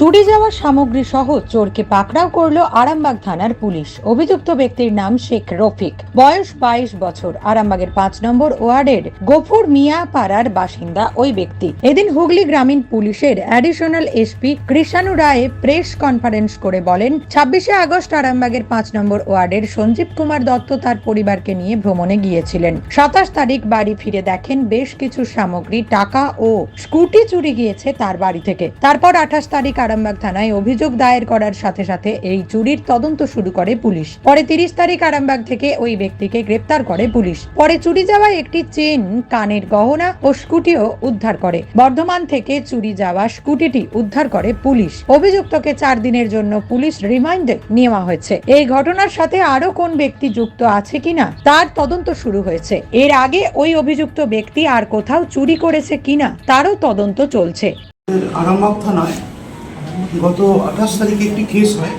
চুরি যাওয়া সামগ্রী সহ চোরকে পাকড়াও করল আরামবাগ থানার পুলিশ। অভিযুক্ত ব্যক্তির নাম শেখ রফিক। বয়স বাইশ বছর। আরামবাগের পাঁচ নম্বর ওয়ার্ডের গোফুর মিয়া পাড়ার বাসিন্দা ওই ব্যক্তি। এদিন হুগলি গ্রামীণ পুলিশের additional SP Krishanu Roy press conference করে বলেন, ছাব্বিশে আগস্ট আরামবাগের পাঁচ নম্বর ওয়ার্ডের সঞ্জীব কুমার দত্ত তার পরিবারকে নিয়ে ভ্রমণে গিয়েছিলেন। সাতাশ তারিখ বাড়ি ফিরে দেখেন, বেশ কিছু সামগ্রী, টাকা ও স্কুটি চুরি গিয়েছে তার বাড়ি থেকে। তারপর আঠাশ তারিখ আরামবাগ থানায় অভিযোগ দায়ের করার সাথে সাথে এই চুরির তদন্ত শুরু করে পুলিশ। পরে তিরিশ তারিখ আরামবাগ থেকে ওই ব্যক্তিকে গ্রেপ্তার করে পুলিশ। পরে চুরি যাওয়া একটি চেন, কানের গহনা ও স্কুটিও উদ্ধার করে। বর্ধমান থেকে চুরি যাওয়া স্কুটিটি উদ্ধার করে পুলিশ। অভিযুক্তকে চার দিনের জন্য পুলিশ রিমাইন্ডে নেওয়া হয়েছে। এই ঘটনার সাথে আরও কোন ব্যক্তি যুক্ত আছে কিনা, তার তদন্ত শুরু হয়েছে। এর আগে ওই অভিযুক্ত ব্যক্তি আর কোথাও চুরি করেছে কিনা, তারও তদন্ত চলছে। আরামবাগ থানায় গত আঠাশ তারিখে একটি কেস হয়।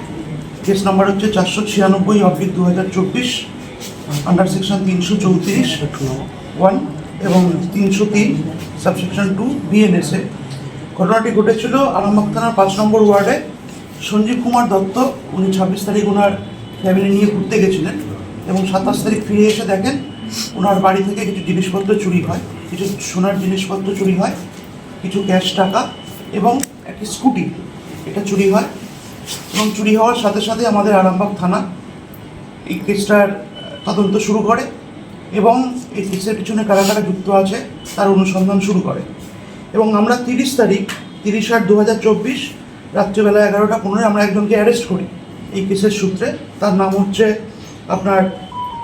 কেস নাম্বার হচ্ছে চারশো ছিয়ানব্বই অব্লিক দু হাজার চব্বিশ আন্ডার সেকশন তিনশো চৌত্রিশ ওয়ান এবং তিনশো তিন সাবসেকশন টু বিএনএসএ ঘটনাটি ঘটেছিল আরামবাগ থানার পাঁচ নম্বর ওয়ার্ডে। সঞ্জীব কুমার দত্ত, উনি ছাব্বিশ তারিখ ওনার ফ্যামিলি নিয়ে ঘুরতে গেছিলেন এবং সাতাশ তারিখ ফিরে এসে দেখেন ওনার বাড়ি থেকে কিছু জিনিসপত্র চুরি হয়, কিছু সোনার জিনিসপত্র চুরি হয়, কিছু ক্যাশ টাকা এবং একটি স্কুটি এটা চুরি হয় এবং চুরি হওয়ার সাথে সাথে আমাদের আরামবাগ থানা এই কেসটার তদন্ত শুরু করে এবং এই কেসের পিছনে কারা কারা যুক্ত আছে তার অনুসন্ধান শুরু করে। এবং আমরা তিরিশ তারিখ, তিরিশ আট দু হাজার চব্বিশ রাত্রিবেলা এগারোটা পনেরো আমরা একজনকে অ্যারেস্ট করি এই কেসের সূত্রে। তার নাম হচ্ছে আপনার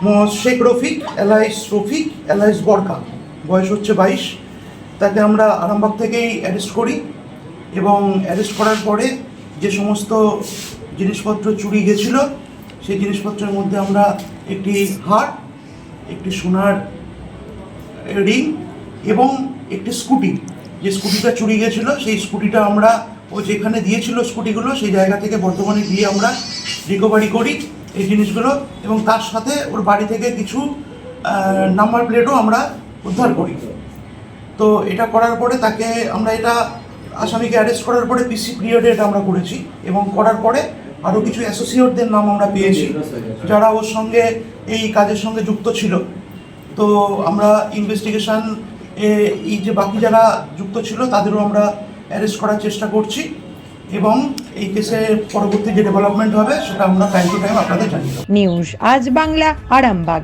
মোহাম্মদ শেখ রফিক এলাইস রফিক এলাইস বরকা। বয়স হচ্ছে বাইশ। তাকে আমরা আরামবাগ থেকেই অ্যারেস্ট করি। এবং অ্যারেস্ট করার পরে যে সমস্ত জিনিসপত্র চুরি গেছিল, সেই জিনিসপত্রের মধ্যে আমরা একটি হার, একটি সোনার রিং এবং একটি স্কুটি। যে স্কুটিটা চুরি গেছিল, সেই স্কুটিটা আমরা, ও যেখানে দিয়েছিল স্কুটিগুলো, সেই জায়গা থেকে বর্তমানে গিয়ে আমরা রিকভারি করি এই জিনিসগুলো এবং তার সাথে ওর বাড়ি থেকে কিছু নাম্বার প্লেটও আমরা উদ্ধার করি। তো এটা করার পরে তাকে আমরা এটা আসামিকে অ্যারেস্ট করার পরে পিসি পিরিয়ডে এটা আমরা করেছি এবং করার পরে আরও কিছু অ্যাসোসিয়েটদের নাম আমরা পেয়েছি, যারা ওর সঙ্গে এই কাজের সঙ্গে যুক্ত ছিল। তো আমরা ইনভেস্টিগেশন এই যে বাকি যারা যুক্ত ছিল, তাদেরও আমরা অ্যারেস্ট করার চেষ্টা করছি এবং এই কেসে পরবর্তী যে ডেভেলপমেন্ট হবে, সেটা আমরা টাইম টু টাইম আপনাদের জানিয়ে নিউজ আজ বাংলা, আরামবাগ।